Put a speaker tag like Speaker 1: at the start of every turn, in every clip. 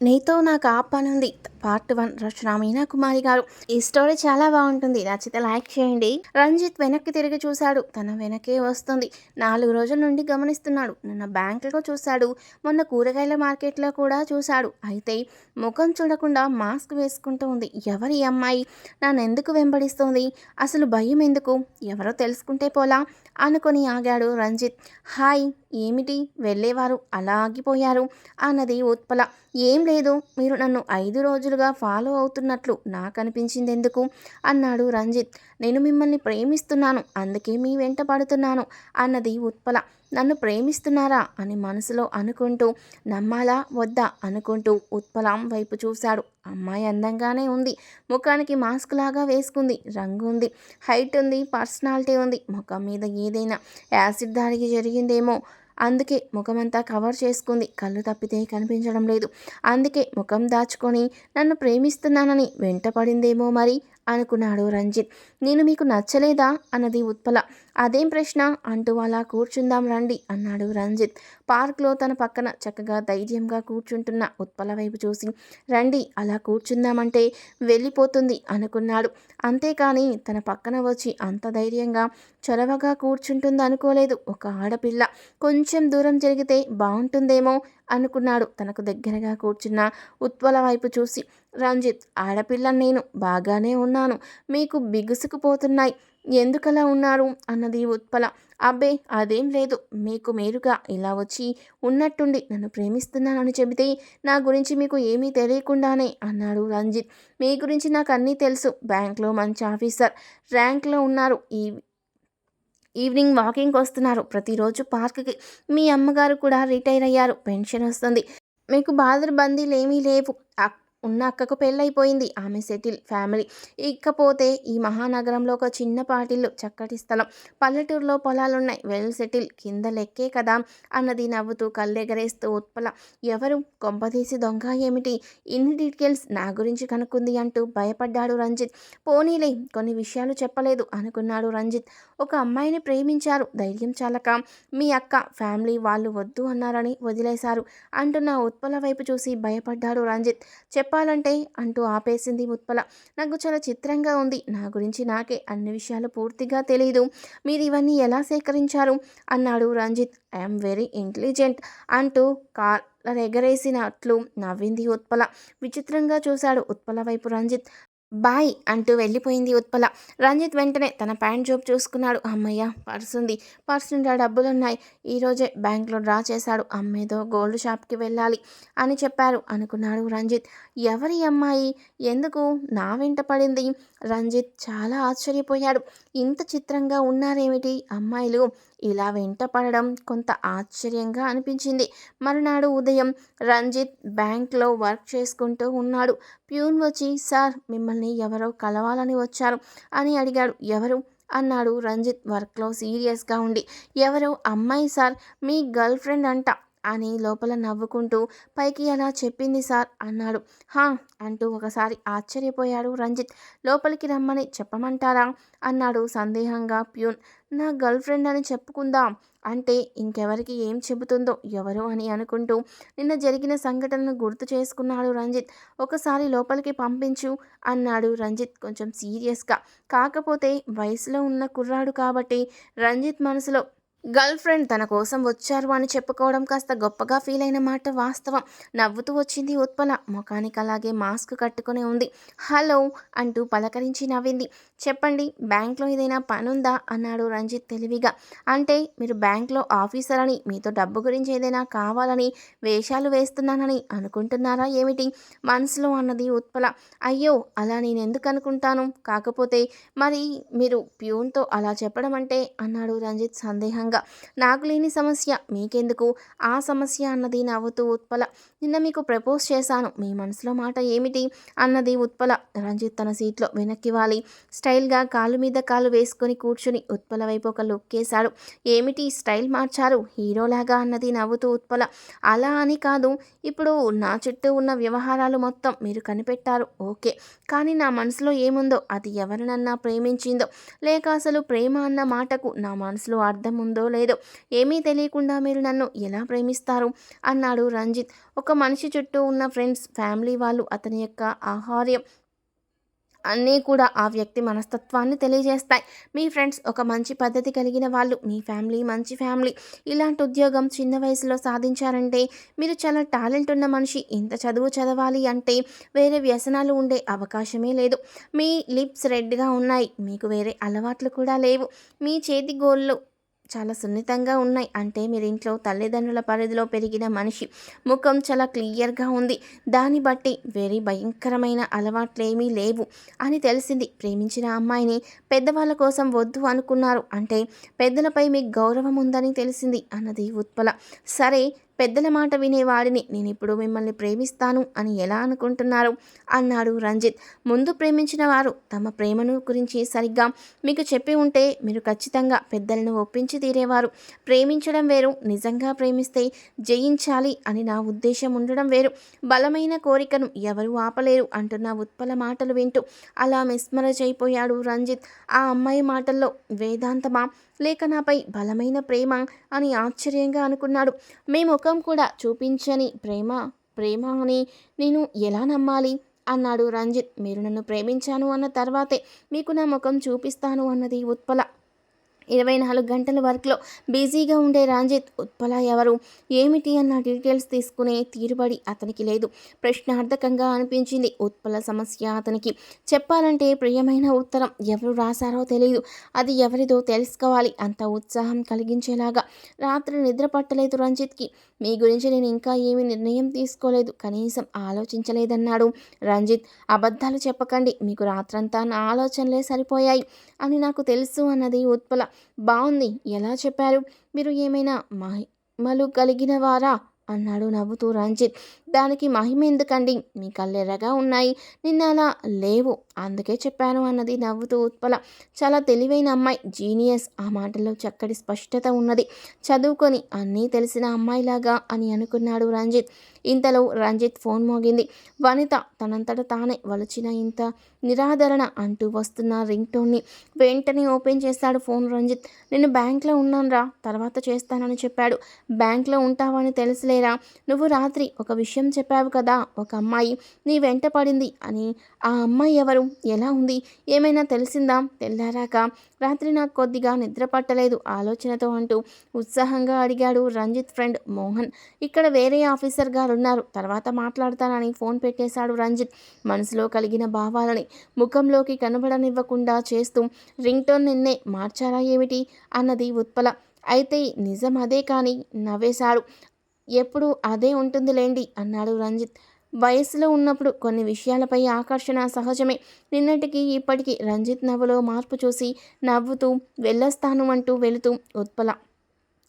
Speaker 1: నీతో నాకు ఆ పని ఉంది పార్ట్ వన్ రచన మీనా కుమారి గారు. ఈ స్టోరీ చాలా బాగుంటుంది. నచ్చితే లైక్ చేయండి. రంజిత్ వెనక్కి తిరిగి చూశాడు. తన వెనకే వస్తుంది. నాలుగు రోజుల నుండి గమనిస్తున్నాడు. నిన్న బ్యాంకులో చూశాడు. మొన్న కూరగాయల మార్కెట్లో కూడా చూశాడు. అయితే ముఖం చూడకుండా మాస్క్ వేసుకుంటూ ఉంది. ఎవరి అమ్మాయి? నన్ను ఎందుకు వెంబడిస్తోంది? అసలు భయం ఎందుకు? ఎవరో తెలుసుకుంటే పోలా అనుకొని ఆగాడు రంజిత్. హాయ్ ఏమిటి? వెళ్ళేవారు అలా ఆగిపోయారు అన్నది ఉత్పల. ఏం లేదు మీరు నన్ను ఐదు రోజులు రోజులుగా ఫాలో అవుతున్నట్లు నాకు అనిపించింది ఎందుకు అన్నాడు రంజిత్. నేను మిమ్మల్ని ప్రేమిస్తున్నాను. అందుకే మీ వెంట పడుతున్నాను అన్నది ఉత్పల. నన్ను ప్రేమిస్తున్నారా? అని మనసులో అనుకుంటూ నమ్మాలా? వద్దా? అనుకుంటూ ఉత్పలం వైపు చూశాడు. అమ్మాయి అందంగానే ఉంది. ముఖానికి మాస్క్ లాగా వేసుకుంది. రంగు ఉంది. హైట్ ఉంది. పర్సనాలిటీ ఉంది. ముఖం మీద ఏదైనా యాసిడ్ దాడికి జరిగిందేమో అందుకే ముఖమంతా కవర్ చేసుకుంది. కళ్ళు తప్పితే కనిపించడం లేదు. అందుకే ముఖం దాచుకొని నన్ను ప్రేమిస్తున్నానని వెంటపడిందేమో మరి? అనుకున్నాడు రంజిత్. నేను మీకు నచ్చలేదా? అన్నది ఉత్పల. అదేం ప్రశ్న? అంటూ అలా కూర్చుందాం రండి అన్నాడు రంజిత్. పార్క్లో తన పక్కన చక్కగా ధైర్యంగా కూర్చుంటున్న ఉత్పల వైపు చూసి రండి అలా కూర్చుందామంటే వెళ్ళిపోతుంది అనుకున్నాడు. అంతేకాని తన పక్కన వచ్చి అంత ధైర్యంగా చొరవగా కూర్చుంటుంది అనుకోలేదు ఒక ఆడపిల్ల. కొంచెం దూరం జరిగితే బాగుంటుందేమో అనుకున్నాడు. తనకు దగ్గరగా కూర్చున్న ఉత్పల వైపు చూసి రంజిత్ ఆడపిల్ల నేను బాగానే ఉన్నాను. మీకు బిగుసుకుపోతున్నాయి. ఎందుకలా ఉన్నారు? అన్నది ఉత్పల. అబ్బే అదేం లేదు. మీకు మేరుగా ఇలా వచ్చి ఉన్నట్టుండి నన్ను ప్రేమిస్తున్నానని చెబితే నా గురించి మీకు ఏమీ తెలియకుండానే అన్నాడు రంజిత్. మీ గురించి నాకు అన్నీ తెలుసు. బ్యాంక్లో మంచి ఆఫీసర్ ర్యాంక్లో ఉన్నారు. ఈ ఈవినింగ్ వాకింగ్కి వస్తున్నారు. ప్రతిరోజు పార్క్కి మీ అమ్మగారు కూడా రిటైర్ అయ్యారు. పెన్షన్ వస్తుంది. మీకు బాధలు బందీలు ఏమీ లేవు. ఉన్న అక్కకు పెళ్ళైపోయింది ఆమె సెటిల్ ఫ్యామిలీ. ఇకపోతే ఈ మహానగరంలో ఒక చిన్న పాటిల్లు చక్కటి స్థలం. పల్లెటూరులో పొలాలున్నాయి. వెల్ సెటిల్ కింద లెక్కే కదా అన్నది నవ్వుతూ కళ్ళెగరేస్తూ ఉత్పల. ఎవరు? కొంపదీసి దొంగ ఏమిటి? ఇన్ని డీటెయిల్స్ నా గురించి కనుక్కుంది అంటూ భయపడ్డాడు రంజిత్. పోనీలే కొన్ని విషయాలు చెప్పలేదు అనుకున్నాడు రంజిత్. ఒక అమ్మాయిని ప్రేమించారు. ధైర్యం చాలక మీ అక్క ఫ్యామిలీ వాళ్ళు వద్దు అన్నారని వదిలేశారు అంటున్న ఉత్పల వైపు చూసి భయపడ్డాడు రంజిత్. చెప్ చెప్పాలంటే అంటూ ఆపేసింది ఉత్పల. నాకు చాలా చిత్రంగా ఉంది. నా గురించి నాకే అన్ని విషయాలు పూర్తిగా తెలియదు మీరు ఇవన్నీ ఎలా సేకరించారు? అన్నాడు రంజిత్. ఐఎమ్ వెరీ ఇంటెలిజెంట్ అంటూ కార్ ఎగరేసినట్లు నవ్వింది ఉత్పల. విచిత్రంగా చూశాడు ఉత్పల వైపు రంజిత్. బాయ్ అంటూ వెళ్ళిపోయింది ఉత్పల. రంజిత్ వెంటనే తన ప్యాంట్ జోబ్ చూసుకున్నాడు. అమ్మయ్య పర్స్ ఉంది. పర్స్ నిండా డబ్బులున్నాయి. ఈరోజే బ్యాంక్లో డ్రా చేశాడు. అమ్మేదో గోల్డ్ షాప్కి వెళ్ళాలి అని చెప్పారు అనుకున్నాడు రంజిత్. ఎవరి అమ్మాయి? ఎందుకు? నా వెంట పడింది. రంజిత్ చాలా ఆశ్చర్యపోయాడు. ఇంత చిత్రంగా ఉన్నారేమిటి అమ్మాయిలు? ఇలా వెంట పడడం కొంత ఆశ్చర్యంగా అనిపించింది. మరునాడు ఉదయం రంజిత్ బ్యాంక్లో వర్క్ చేసుకుంటూ ఉన్నాడు. ప్యూన్ వచ్చి సార్ మిమ్మల్ని ఎవరో కలవాలని వచ్చారు అని అడిగాడు. ఎవరు? అన్నాడు రంజిత్ వర్క్లో సీరియస్గా ఉండి. ఎవరో? అమ్మాయి సార్. మీ గర్ల్ ఫ్రెండ్ అంట అని లోపల నవ్వుకుంటూ పైకి అలా చెప్పింది సార్ అన్నాడు. హా అంటూ ఒకసారి ఆశ్చర్యపోయాడు రంజిత్. లోపలికి రమ్మని చెప్పమంటారా? అన్నాడు సందేహంగా ప్యూన్. నా గర్ల్ ఫ్రెండ్ అని చెప్పుకుందాం. అంటే ఇంకెవరికి ఏం చెబుతుందో ఎవరు అని అనుకుంటూ నిన్న జరిగిన సంఘటనను గుర్తు చేసుకున్నాడు రంజిత్. ఒకసారి లోపలికి పంపించు అన్నాడు రంజిత్ కొంచెం సీరియస్గా. కాకపోతే వయసులో ఉన్న కుర్రాడు కాబట్టి రంజిత్ మనసులో గర్ల్ ఫ్రెండ్ తన కోసం వచ్చారు అని చెప్పుకోవడం కాస్త గొప్పగా ఫీల్ అయిన మాట వాస్తవం. నవ్వుతూ వచ్చింది ఉత్పల. ముఖానికి అలాగే మాస్క్ కట్టుకుని ఉంది. హలో అంటూ పలకరించి నవ్వింది. చెప్పండి బ్యాంక్లో ఏదైనా పని ఉందా అన్నాడు రంజిత్ తెలివిగా. అంటే మీరు బ్యాంక్లో ఆఫీసర్ అని మీతో డబ్బు గురించి ఏదైనా కావాలని వేషాలు వేస్తున్నానని అనుకుంటున్నారా ఏమిటి? మనసులో అన్నది ఉత్పల. అయ్యో అలా నేను ఎందుకు అనుకుంటాను? కాకపోతే మరి మీరు ప్యూన్తో అలా చెప్పడం అంటే అన్నాడు రంజిత్ సందేహంగా. విధంగా. నాకు లేని సమస్య మీకెందుకు? ఆ సమస్య అన్నది నవ్వుతూ ఉత్పల. నిన్న మీకు ప్రపోజ్ చేశాను. మీ మనసులో మాట ఏమిటి? అన్నది ఉత్పల. రంజిత్ తన సీట్లో వెనక్కి వాలి. స్టైల్గా కాలు మీద కాలు వేసుకొని కూర్చుని ఉత్పల వైపు ఒక లుక్ వేశాడు ఏమిటి? స్టైల్ మార్చారు. హీరోలాగా అన్నది నవ్వుతూ ఉత్పల. అలా అని కాదు. ఇప్పుడు నా చుట్టూ ఉన్న వ్యవహారాలు మొత్తం మీరు కనిపెట్టారు. ఓకే. కానీ నా మనసులో ఏముందో? అది ఎవరినన్నా ప్రేమించిందో? లేక అసలు ప్రేమ అన్న మాటకు నా మనసులో అర్థం ఉందో? లేదో ఏమీ తెలియకుండా మీరు నన్ను ఎలా ప్రేమిస్తారు? అన్నాడు రంజిత్. ఒక ఒక మనిషి చుట్టూ ఉన్న ఫ్రెండ్స్ ఫ్యామిలీ వాళ్ళు అతని యొక్క ఆహార్యం అన్నీ కూడా ఆ వ్యక్తి మనస్తత్వాన్ని తెలియజేస్తాయి. మీ ఫ్రెండ్స్ ఒక మంచి పద్ధతి కలిగిన వాళ్ళు మీ ఫ్యామిలీ మంచి ఫ్యామిలీ. ఇలాంటి ఉద్యోగం చిన్న వయసులో సాధించారంటే మీరు చాలా టాలెంట్ ఉన్న మనిషి ఇంత చదువు చదవాలి అంటే వేరే వ్యసనాలు ఉండే అవకాశమే లేదు. మీ లిప్స్ రెడ్గా ఉన్నాయి మీకు వేరే అలవాట్లు కూడా లేవు. మీ చేతి గోళ్ళు చాలా సున్నితంగా ఉన్నాయి. అంటే మీరు ఇంట్లో తల్లిదండ్రుల పరిధిలో పెరిగిన మనిషి ముఖం చాలా క్లియర్గా ఉంది. దాన్ని బట్టి వెరీ భయంకరమైన అలవాట్లేమీ లేవు అని తెలిసింది. ప్రేమించిన అమ్మాయిని పెద్దవాళ్ళ కోసం వద్దు అనుకున్నారు. అంటే పెద్దలపై మీకు గౌరవం ఉందని తెలిసింది అన్నది ఉత్పల. సరే పెద్దల మాట వినేవాడిని నేను ఇప్పుడు మిమ్మల్ని ప్రేమిస్తాను అని ఎలా అనుకుంటున్నారు? అన్నాడు రంజిత్. ముందు ప్రేమించిన వారు తమ ప్రేమను గురించి సరిగ్గా మీకు చెప్పి ఉంటే మీరు ఖచ్చితంగా పెద్దలను ఒప్పించి తీరేవారు. ప్రేమించడం వేరు నిజంగా ప్రేమిస్తే జయించాలి అని నా ఉద్దేశం ఉండడం వేరు. బలమైన కోరికను ఎవరు ఆపలేరు అంటున్న ఉత్పల మాటలు వింటూ అలా మిస్మరచైపోయాడు రంజిత్. ఆ అమ్మాయి మాటల్లో వేదాంతమా? లేక నాపై బలమైన ప్రేమ అని ఆశ్చర్యంగా అనుకున్నాడు. మేము ఒక ముఖం కూడా చూపించని ప్రేమ ప్రేమ అని నేను ఎలా నమ్మాలి? అన్నాడు రంజిత్. మీరు నన్ను ప్రేమించాను అన్న తర్వాతే మీకు నా ముఖం చూపిస్తాను అన్నది ఉత్పల. ఇరవై నాలుగు గంటల వర్క్లో బిజీగా ఉండే రంజిత్ ఉత్పల ఎవరు? ఏమిటి అన్న డీటెయిల్స్ తీసుకునే తీరుబడి అతనికి లేదు. ప్రశ్నార్థకంగా అనిపించింది ఉత్పల సమస్య అతనికి. చెప్పాలంటే ప్రియమైన ఉత్తరం ఎవరు రాశారో తెలియదు అది ఎవరిదో తెలుసుకోవాలి అంత ఉత్సాహం కలిగించేలాగా. రాత్రి నిద్ర పట్టలేదు రంజిత్కి. మీ గురించి నేను ఇంకా ఏమి నిర్ణయం తీసుకోలేదు. కనీసం ఆలోచించలేదన్నాడు. రంజిత్ అబద్ధాలు చెప్పకండి. మీకు రాత్రంతా నా ఆలోచనలే సరిపోయాయి అని నాకు తెలుసు అన్నది ఉత్పల. బాగుంది ఎలా చెప్పారు? మీరు ఏమైనా మహిమలు కలిగిన వారా అన్నాడు నవ్వుతూ రంజిత్. దానికి మహిమ ఎందుకండి? మీ కళ్ళెర్రగా ఉన్నాయి. నిన్న అలా లేవు. అందుకే చెప్పాను అన్నది నవ్వుతూ ఉత్పల. చాలా తెలివైన అమ్మాయి. జీనియస్. ఆ మాటలో చక్కటి స్పష్టత ఉన్నది. చదువుకొని అన్నీ తెలిసిన అమ్మాయిలాగా అని అనుకున్నాడు రంజిత్. ఇంతలో రంజిత్ ఫోన్ మోగింది. వనిత తనంతట తానే వలచిన ఇంత నిరాదరణ అంటూ వస్తున్న రింగ్ టోన్ని వెంటనే ఓపెన్ చేశాడు ఫోన్ రంజిత్. నేను బ్యాంక్లో ఉన్నానురా. తర్వాత చేస్తానని చెప్పాడు. బ్యాంక్లో ఉంటావని తెలుసులేరా నువ్వు రాత్రి ఒక విషయం చెప్పావు కదా ఒక అమ్మాయి నీ వెంట పడింది అని. ఆ అమ్మాయి ఎవరు? ఎలా ఉంది? ఏమైనా తెలిసిందా? తెల్లారాక రాత్రి నాకు కొద్దిగా నిద్ర పట్టలేదు ఆలోచనతో అంటూ ఉత్సాహంగా అడిగాడు రంజిత్ ఫ్రెండ్ మోహన్. ఇక్కడ వేరే ఆఫీసర్ గారు ఉన్నారు తర్వాత మాట్లాడతానని ఫోన్ పెట్టేశాడు రంజిత్. మనసులో కలిగిన భావాలని ముఖంలోకి కనబడనివ్వకుండా చేస్తూ రింగ్ టోన్ నిన్నే మార్చారా ఏమిటి? అన్నది ఉత్పల. అయితే నిజం అదే కానీ నవ్వేశాడు. ఎప్పుడు అదే ఉంటుందిలేండి అన్నాడు రంజిత్. వయసులో ఉన్నప్పుడు కొన్ని విషయాలపై ఆకర్షణ సహజమే. నిన్నటికి ఇప్పటికీ రంజిత్ నవ్వులో మార్పు చూసి నవ్వుతూ వెళ్ళొస్తాను అంటూ వెళుతూ ఉత్పల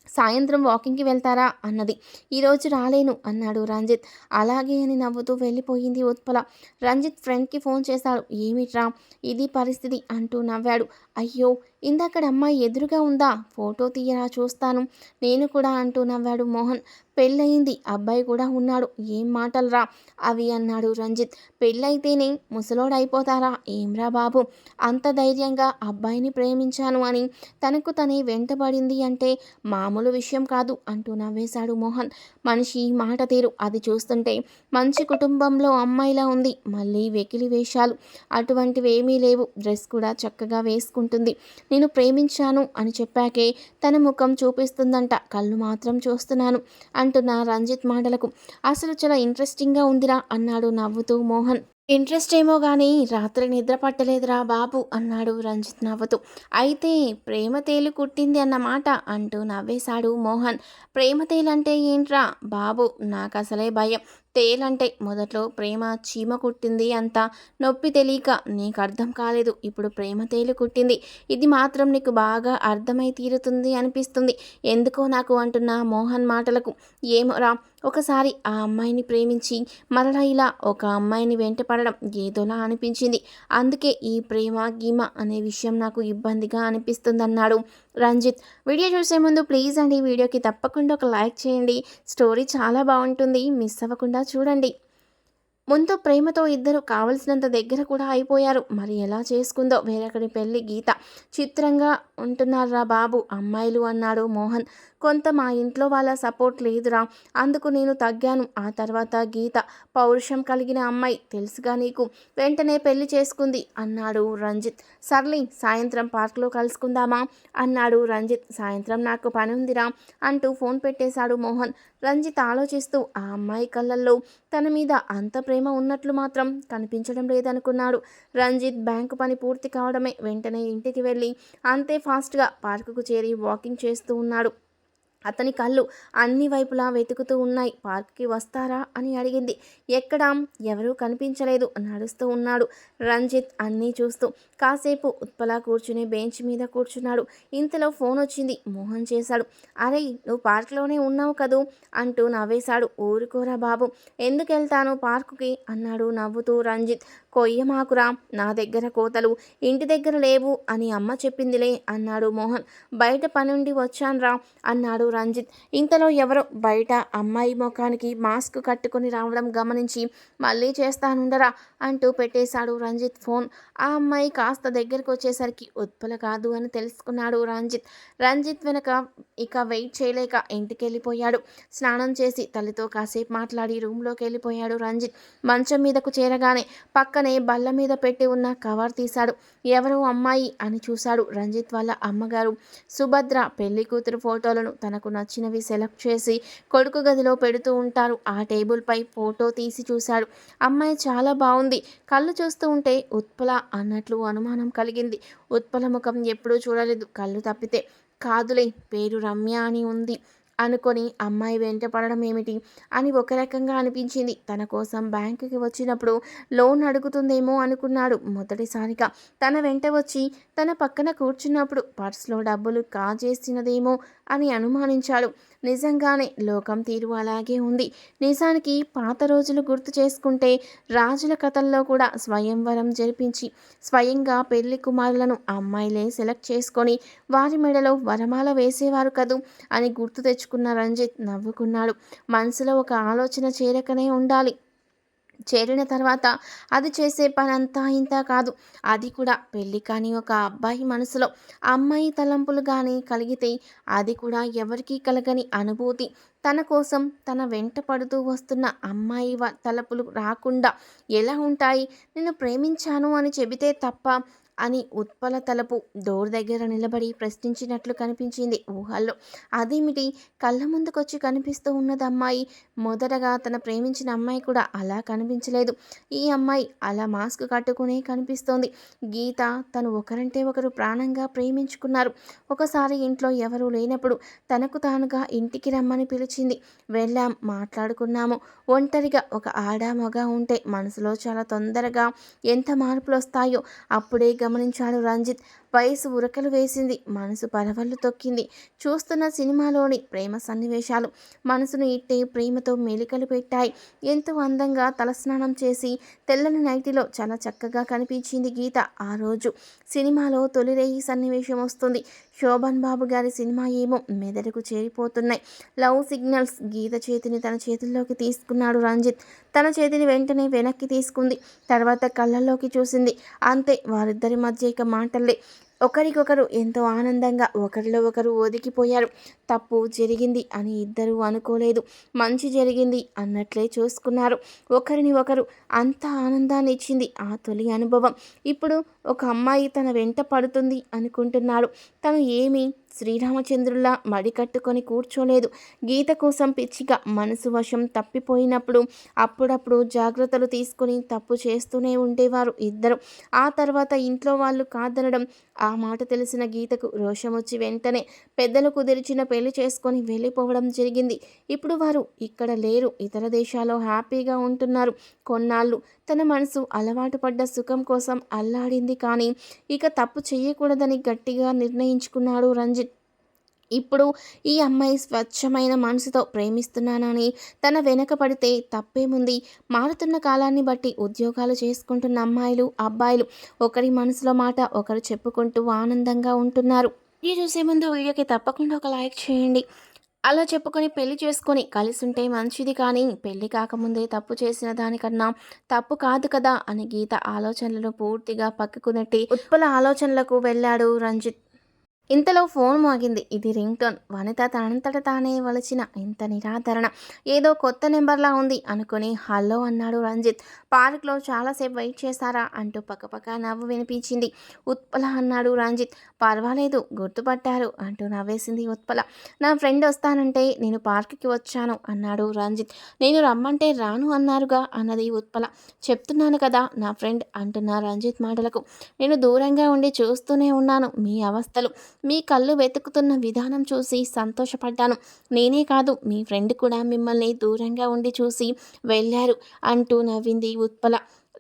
Speaker 1: సాయంత్రం వాకింగ్కి వెళ్తారా అన్నది. ఈరోజు రాలేను అన్నాడు రంజిత్. అలాగే అని నవ్వుతూ వెళ్ళిపోయింది ఉత్పల. రంజిత్ ఫ్రెండ్కి ఫోన్ చేశాడు. ఏమిట్రా? ఇది పరిస్థితి అంటూ నవ్వాడు. అయ్యో ఇందాకడ అమ్మాయి ఎదురుగా ఉందా? ఫోటో తీయరా చూస్తాను. నేను కూడా అంటూ నవ్వాడు మోహన్. పెళ్ళయింది. అబ్బాయి కూడా ఉన్నాడు. ఏం మాటలరా? అవి అన్నాడు రంజిత్. పెళ్ళైతేనే ముసలోడైపోతారా? ఏంరా బాబు? అంత ధైర్యంగా అబ్బాయిని ప్రేమించాను అని తనకు తనే వెంటబడింది అంటే మామూలు విషయం కాదు అంటూ నవ్వేశాడు మోహన్. మనిషి మాట తీరు. అది చూస్తుంటే మంచి కుటుంబంలో అమ్మాయిలా ఉంది. మళ్ళీ వెకిలి వేషాలు. అటువంటివి ఏమీ లేవు. డ్రెస్ కూడా చక్కగా వేసుకుంటుంది. నేను ప్రేమించాను అని చెప్పాకే తన ముఖం చూపిస్తుందంట. కళ్ళు మాత్రం చూస్తున్నాను అంటున్న రంజిత్ మాటలకు. అసలు చాలా ఇంట్రెస్టింగ్గా ఉందిరా అన్నాడు నవ్వుతూ మోహన్. ఇంట్రెస్ట్ ఏమో కానీ రాత్రి నిద్ర పట్టలేదురా బాబు అన్నాడు రంజిత్ నవ్వుతూ. అయితే ప్రేమ తేలు కుట్టింది అన్నమాట అంటూ నవ్వేశాడు మోహన్. ప్రేమ తేలంటే ఏంట్రా బాబు నాకు అసలే భయం. తేలంటే మొదట్లో ప్రేమ చీమ కుట్టింది అంత నొప్పి తెలియక నీకు అర్థం కాలేదు. ఇప్పుడు ప్రేమ తేలు కుట్టింది. ఇది మాత్రం నీకు బాగా అర్థమై తీరుతుంది అనిపిస్తుంది. ఎందుకో నాకు అంటున్న మోహన్ మాటలకు ఏమోరా ఒకసారి ఆ అమ్మాయిని ప్రేమించి మరలా ఇలా ఒక అమ్మాయిని వెంటపడడం ఏదోలా అనిపించింది. అందుకే ఈ ప్రేమ గీమ అనే విషయం నాకు ఇబ్బందిగా అనిపిస్తుంది అన్నాడు రంజిత్. వీడియో చూసే ముందు ప్లీజ్ అండి వీడియోకి తప్పకుండా ఒక లైక్ చేయండి. స్టోరీ చాలా బాగుంటుంది. మిస్ అవ్వకుండా చూడండి. ముందు ప్రేమతో ఇద్దరు కావలసినంత దగ్గర కూడా అయిపోయారు. మరి ఎలా చేసుకుందో వేరొకరి పెళ్ళి గీత. చిత్రంగా ఉంటున్నారా బాబు? అమ్మాయిలు అన్నాడు మోహన్. కొంత మా ఇంట్లో వాళ్ళ సపోర్ట్ లేదురా. అందుకు నేను తగ్గాను. ఆ తర్వాత గీత పౌరుషం కలిగిన అమ్మాయి తెలుసుగా నీకు? వెంటనే పెళ్ళి చేసుకుంది అన్నాడు రంజిత్. సర్లీ సాయంత్రం పార్క్లో కలుసుకుందామా? అన్నాడు రంజిత్. సాయంత్రం నాకు పని ఉందిరా అంటూ ఫోన్ పెట్టేశాడు మోహన్. రంజిత్ ఆలోచిస్తూ ఆ అమ్మాయి కళ్ళల్లో తన మీద అంత ప్రేమ ఉన్నట్లు మాత్రం కనిపించడం లేదనుకున్నాడు. రంజిత్ బ్యాంకు పని పూర్తి కావడమే వెంటనే ఇంటికి వెళ్ళి అంతే ఫాస్ట్గా పార్కుకు చేరి వాకింగ్ చేస్తూ ఉన్నాడు. అతని కళ్ళు అన్ని వైపులా వెతుకుతూ ఉన్నాయి. పార్క్కి వస్తారా? అని అడిగింది. ఎక్కడా? ఎవరూ కనిపించలేదు. నడుస్తూ ఉన్నాడు. రంజిత్ అన్నీ చూస్తూ కాసేపు ఉత్పల కూర్చుని బెంచ్ మీద కూర్చున్నాడు. ఇంతలో ఫోన్ వచ్చింది. మోహన్ చేశాడు. అరే నువ్వు పార్క్లోనే ఉన్నావు కదూ? అంటూ నవ్వేశాడు. ఊరుకోరా బాబు. ఎందుకు వెళ్తాను పార్కుకి? అన్నాడు నవ్వుతూ రంజిత్. కొయ్యమాకురా నా దగ్గర కోతలు. ఇంటి దగ్గర లేవు అని అమ్మ చెప్పిందిలే అన్నాడు మోహన్. బయట పనుండి వచ్చాన్రా అన్నాడు రంజిత్. ఇంతలో ఎవరో బయట అమ్మాయి ముఖానికి మాస్క్ కట్టుకొని రావడం గమనించి మళ్ళీ చేస్తానుండరా అంటూ పెట్టేశాడు రంజిత్ ఫోన్. ఆ అమ్మాయి కాస్త దగ్గరికి వచ్చేసరికి ఉత్పల కాదు అని తెలుసుకున్నాడు రంజిత్. రంజిత్ వెనక ఇక వెయిట్ చేయలేక ఇంటికి వెళ్ళిపోయాడు స్నానం చేసి తల్లితో కాసేపు మాట్లాడి రూమ్లోకి వెళ్ళిపోయాడు రంజిత్. మంచం మీదకు చేరగానే పక్కనే బల్ల మీద పెట్టి ఉన్న కవర్ తీశాడు. ఎవరో అమ్మాయి అని చూశాడు రంజిత్ వాళ్ళ అమ్మగారు. సుభద్ర పెళ్ళి కూతురు ఫోటోలను తన తనకు నచ్చినవి సెలెక్ట్ చేసి కొడుకు గదిలో పెడుతూ ఉంటారు. ఆ టేబుల్పై ఫోటో తీసి చూశాడు. అమ్మాయి చాలా బాగుంది కళ్ళు చూస్తూ ఉంటే ఉత్పల అన్నట్లు అనుమానం కలిగింది. ఉత్పల ముఖం ఎప్పుడూ చూడలేదు. కళ్ళు తప్పితే కాదులే పేరు రమ్య అని ఉంది. అనుకొని అమ్మాయి వెంట పడడం ఏమిటి? అని ఒక రకంగా అనిపించింది. తన కోసం బ్యాంకుకి వచ్చినప్పుడు లోన్ అడుగుతుందేమో అనుకున్నాడు మొదటిసారిగా తన వెంట వచ్చి తన పక్కన కూర్చున్నప్పుడు పర్స్లో డబ్బులు కాజేసినదేమో అని అనుమానించాడు. నిజంగానే లోకం తీరు అలాగే ఉంది. నిజానికి పాత రోజులు గుర్తు చేసుకుంటే రాజుల కథల్లో కూడా స్వయంవరం జరిపించి స్వయంగా పెళ్ళి కుమారులను అమ్మాయిలే సెలెక్ట్ చేసుకొని వారి మెడలో వరమాల వేసేవారు కదూ అని గుర్తు తెచ్చుకున్న రంజిత్ నవ్వుకున్నాడు. మనసులో ఒక ఆలోచన చేరకనే ఉండాలి. చేరిన తర్వాత అది చేసే పని అంతా ఇంత కాదు. అది కూడా పెళ్ళి కానీ ఒక అబ్బాయి మనసులో అమ్మాయి తలంపులు కానీ కలిగితే అది కూడా ఎవరికీ కలగని అనుభూతి. తన కోసం తన వెంట పడుతూ వస్తున్న అమ్మాయి వ- తలపులు రాకుండా ఎలా ఉంటాయి? నేను ప్రేమించాను అని చెబితే తప్ప అని ఉత్పల తలపు డోర్ దగ్గర నిలబడి ప్రశ్నించినట్లు కనిపించింది ఊహల్లో. అదేమిటి? కళ్ళ ముందుకొచ్చి కనిపిస్తూ ఉన్నది అమ్మాయి. మొదటగా తన ప్రేమించిన అమ్మాయి కూడా అలా కనిపించలేదు. ఈ అమ్మాయి అలా మాస్క్ కట్టుకునే కనిపిస్తోంది. గీత తను ఒకరంటే ఒకరు ప్రాణంగా ప్రేమించుకున్నారు. ఒకసారి ఇంట్లో ఎవరూ లేనప్పుడు తనకు తానుగా ఇంటికి రమ్మని పిలిచింది. వెళ్ళాం మాట్లాడుకున్నాము. ఒంటరిగా ఒక ఆడ మగ ఉంటే మనసులో చాలా తొందరగా ఎంత మార్పులు వస్తాయో అప్పుడే గమనించాడు రంజిత్. వయసు ఉరకలు వేసింది. మనసు పరవళ్ళు తొక్కింది. చూస్తున్న సినిమాలోని ప్రేమ సన్నివేశాలు మనసును ఇట్టే ప్రేమతో మెలికలు పెట్టాయి. ఎంతో అందంగా తలస్నానం చేసి తెల్లని నైటిలో చాలా చక్కగా కనిపించింది గీత. ఆ రోజు సినిమాలో తొలిరేయి సన్నివేశం వస్తుంది. శోభన్ బాబు గారి సినిమా ఏమో మెదడుకు చేరిపోతున్నాయి. లవ్ సిగ్నల్స్ గీత చేతిని తన చేతుల్లోకి తీసుకున్నాడు రంజిత్. తన చేతిని వెంటనే వెనక్కి తీసుకుంది. తర్వాత కళ్ళల్లోకి చూసింది. అంతే వారిద్దరి మధ్య ఇక మాటలే. ఒకరికొకరు ఎంతో ఆనందంగా ఒకరిలో ఒకరు ఒదిగిపోయారు. తప్పు జరిగింది అని ఇద్దరూ అనుకోలేదు. మంచి జరిగింది అన్నట్లే చూసుకున్నారు. ఒకరిని ఒకరు అంత ఆనందాన్ని ఇచ్చింది ఆ తొలి అనుభవం. ఇప్పుడు ఒక అమ్మాయి తన వెంట పడుతుంది అనుకుంటున్నాడు. తను ఏమీ శ్రీరామచంద్రుల మడి కట్టుకొని కూర్చోలేదు. గీత కోసం పిచ్చిగా మనసు వశం తప్పిపోయినప్పుడు అప్పుడప్పుడు జాగ్రత్తలు తీసుకుని తప్పు చేస్తూనే ఉండేవారు ఇద్దరు. ఆ తర్వాత ఇంట్లో వాళ్ళు కాదనడం ఆ మాట తెలిసిన గీతకు రోషం వచ్చి వెంటనే పెద్దలు కుదిర్చిన పెళ్ళి చేసుకొని వెళ్ళిపోవడం జరిగింది. ఇప్పుడు వారు ఇక్కడ లేరు. ఇతర దేశాల్లో హ్యాపీగా ఉంటున్నారు. కొన్నాళ్ళు తన మనసు అలవాటు పడ్డ సుఖం కోసం అల్లాడింది కానీ ఇక తప్పు చేయకూడదని గట్టిగా నిర్ణయించుకున్నాడు రంజిత్. ఇప్పుడు ఈ అమ్మాయి స్వచ్ఛమైన మనసుతో ప్రేమిస్తున్నానని తన వెనక పడితే తప్పేముంది? మారుతున్న కాలాన్ని బట్టి ఉద్యోగాలు చేసుకుంటున్న అమ్మాయిలు అబ్బాయిలు ఒకరి మనసులో మాట ఒకరు చెప్పుకుంటూ ఆనందంగా ఉంటున్నారు. ఇది చూసే ముందు వీడియోకి తప్పకుండా ఒక లైక్ చేయండి. అలా చెప్పుకొని పెళ్ళి చేసుకొని కలిసుంటే మంచిది కానీ పెళ్ళి కాకముందే తప్పు చేసిన దానికన్నా తప్పు కాదు కదా అని గీత ఆలోచనలను పూర్తిగా పక్కకు నెట్టి ఉత్పల ఆలోచనలకు వెళ్ళాడు రంజిత్. ఇంతలో ఫోన్ మోగింది. ఇది రింగ్ టోన్. వనిత తనంతట తానే వలచిన ఇంత నిరాదరణ. ఏదో కొత్త నెంబర్లా ఉంది అనుకుని హలో అన్నాడు రంజిత్. పార్క్లో చాలాసేపు వెయిట్ చేశారా అంటూ పక్కపక్క నవ్వు వినిపించింది. ఉత్పల అన్నాడు రంజిత్. పర్వాలేదు గుర్తుపట్టారు అంటూ నవ్వేసింది ఉత్పల. నా ఫ్రెండ్ వస్తానంటే నేను పార్క్కి వచ్చాను అన్నాడు రంజిత్. నేను రమ్మంటే రాను అన్నారుగా అన్నది ఉత్పల. చెప్తున్నాను కదా నా ఫ్రెండ్ అంటున్న రంజిత్ మాటలకు. నేను దూరంగా ఉండి చూస్తూనే ఉన్నాను మీ అవస్థలు. మీ కళ్ళు వెతుకుతున్న విధానం చూసి సంతోషపడ్డాను. నేనే కాదు మీ ఫ్రెండ్ కూడా మిమ్మల్ని దూరంగా ఉండి చూసి వెళ్ళారు అంటూ నవ్వింది ఉత్పల.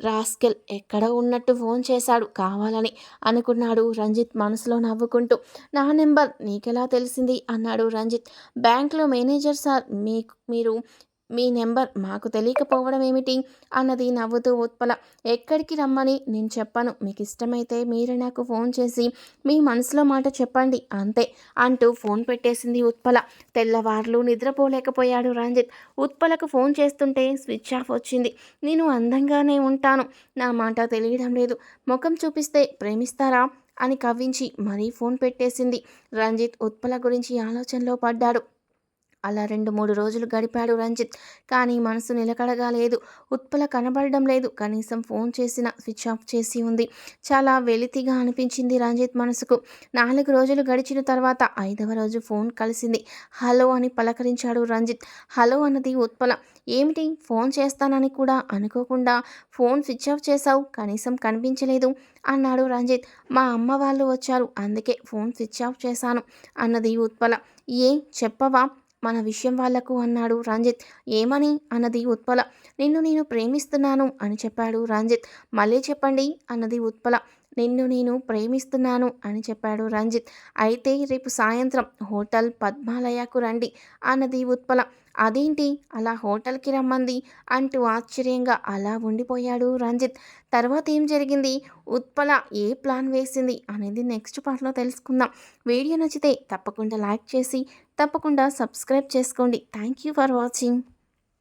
Speaker 1: రాస్కెల్ ఎక్కడ ఉన్నట్టు ఫోన్ చేశాడు. కావాలని అనుకున్నాడు రంజిత్ మనసులో నవ్వుకుంటూ. నా నెంబర్ నీకెలా తెలిసింది? అన్నాడు రంజిత్. బ్యాంక్లో మేనేజర్ సార్ మీకు మీరు మీ నెంబర్ మాకు తెలియకపోవడం ఏమిటి? అన్నది నవ్వుతూ ఉత్పల. ఎక్కడికి రమ్మని? నేను చెప్పాను. మీకు ఇష్టమైతే మీరు నాకు ఫోన్ చేసి మీ మనసులో మాట చెప్పండి అంతే అంటూ ఫోన్ పెట్టేసింది ఉత్పల. తెల్లవార్లు నిద్రపోలేకపోయాడు రంజిత్. ఉత్పలకు ఫోన్ చేస్తుంటే స్విచ్ ఆఫ్ వచ్చింది. నేను అందంగానే ఉంటాను. నా మాట తెలియడం లేదు. ముఖం చూపిస్తే ప్రేమిస్తారా? అని కవ్వించి మరీ ఫోన్ పెట్టేసింది. రంజిత్ ఉత్పల గురించి ఆలోచనలో పడ్డాడు. అలా రెండు మూడు రోజులు గడిపాడు రంజిత్. కానీ మనసు నిలకడగా లేదు ఉత్పల కనబడడం లేదు. కనీసం ఫోన్ చేసిన స్విచ్ ఆఫ్ చేసి ఉంది. చాలా వెలితిగా అనిపించింది రంజిత్ మనసుకు. నాలుగు రోజులు గడిచిన తర్వాత ఐదవ రోజు ఫోన్ కలిసింది. హలో అని పలకరించాడు రంజిత్. హలో అన్నది ఉత్పల. ఏమిటి? ఫోన్ చేస్తానని కూడా అనుకోకుండా ఫోన్ స్విచ్ ఆఫ్ చేశావు? కనీసం కనిపించలేదు అన్నాడు రంజిత్. మా అమ్మ వాళ్ళు వచ్చారు. అందుకే ఫోన్ స్విచ్ ఆఫ్ చేశాను అన్నది ఉత్పల. ఏ? చెప్పవా? మన విషయం వాళ్ళకు అన్నాడు రంజిత్. ఏమని? అన్నది ఉత్పల. నిన్ను నేను ప్రేమిస్తున్నాను అని చెప్పాడు రంజిత్. మళ్ళీ చెప్పండి అన్నది ఉత్పల. నిన్ను నేను ప్రేమిస్తున్నాను అని చెప్పాడు రంజిత్. అయితే రేపు సాయంత్రం హోటల్ పద్మాలయకు రండి అన్నది ఉత్పల. అదేంటి? అలా హోటల్కి రమ్మంది అంటూ ఆశ్చర్యంగా అలా ఉండిపోయాడు రంజిత్. తర్వాత ఏం జరిగింది? ఉత్పల ఏ ప్లాన్ వేసింది అనేది నెక్స్ట్ పార్ట్లో తెలుసుకుందాం. వీడియో నచ్చితే తప్పకుండా లైక్ చేసి తప్పకుండా సబ్స్క్రైబ్ చేసుకోండి. Thank you for watching.